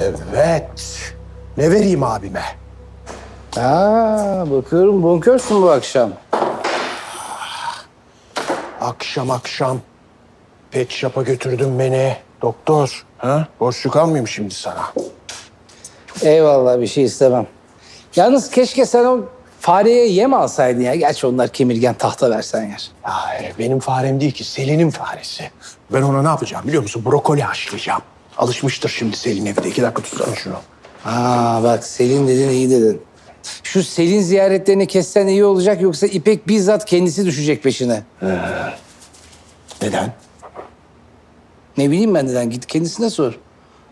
Evet. Ne vereyim abime? Aa, bakıyorum bonkörsün bu akşam. Akşam akşam pet shop'a götürdün beni. Doktor. Ha? Borçlu kalmayayım şimdi sana. Eyvallah bir şey istemem. Yalnız keşke sen o fareye yem alsaydın ya. Gerçi onlar kemirgen tahta versen yer. Hayır, benim farem değil ki. Selin'in faresi. Ben ona ne yapacağım biliyor musun? Brokoli haşlayacağım. Alışmıştır şimdi Selin evde. İki dakika tutsana şunu. Aa bak Selin dedin iyi dedin. Şu Selin ziyaretlerini kessen iyi olacak yoksa İpek bizzat kendisi düşecek peşine. Neden? Ne bileyim ben neden git kendisine sor.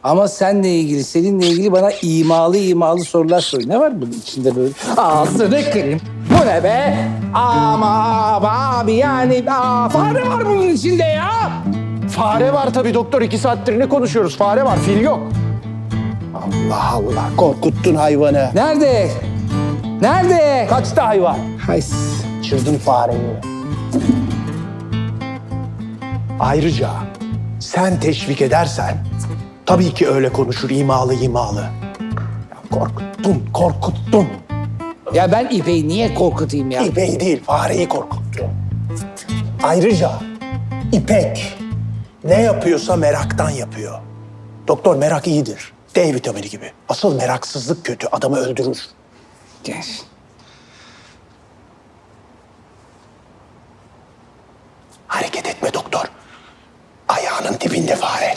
Ama senle ilgili, Selin'le ilgili bana imalı imalı sorular sor. Ne var bunun içinde böyle? Ağzını kırayım. Bu ne be? Ama abi yani aa, fare var bunun içinde ya. Fare var tabii doktor. iki saattir ne konuşuyoruz? Fare var, fil yok. Allah Allah. Korkuttun hayvanı. Nerede? Nerede? Kaçtı hayvan? Hay Çırdın fareyi. Ayrıca sen teşvik edersen tabii ki öyle konuşur imalı imalı. Ya korkuttun, korkuttun. Ya ben İpek'i niye korkutayım ya? İpeği değil, fareyi korkuttun. Ayrıca İpek ne yapıyorsa meraktan yapıyor. Doktor merak iyidir. D vitamini gibi. Asıl meraksızlık kötü, adamı öldürür. Gel. Hareket etme doktor. Ayağının dibinde fare.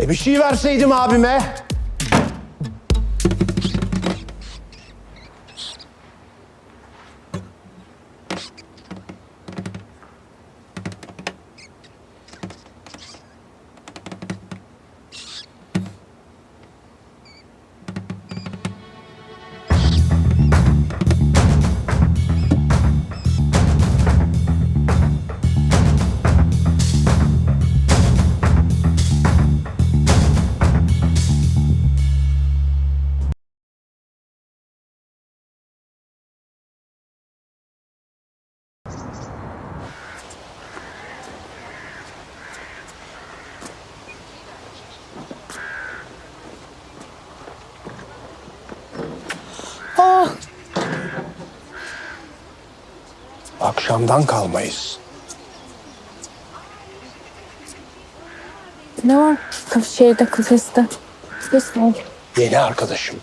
E bir şey verseydim abime. Akşamdan kalmayız. Ne var şeyde kafeste? Kafes var. Yeni arkadaşım.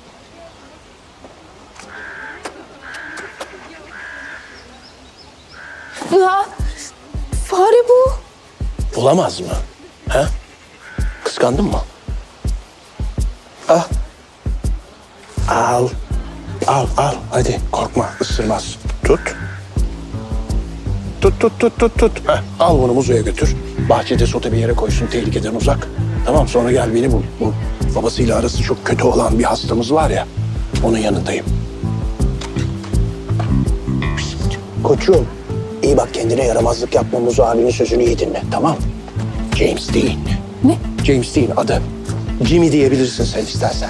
Ya fare bu. Bulamaz mı? Ha? Kıskandın mı? Ah. Al. Al, al. Hadi korkma, ısırmaz. Tut. Tut, tut, tut, tut, tut. Heh, al bunu muzoya götür. Bahçede sote bir yere koysun, tehlikeden uzak. Tamam, sonra gel beni bul. Bu babasıyla arası çok kötü olan bir hastamız var ya, onun yanındayım. Koçum, iyi bak kendine yaramazlık yapma. Muzo abinin sözünü iyi dinle, tamam? James Dean. Ne? James Dean adı. Jimmy diyebilirsin sen istersen.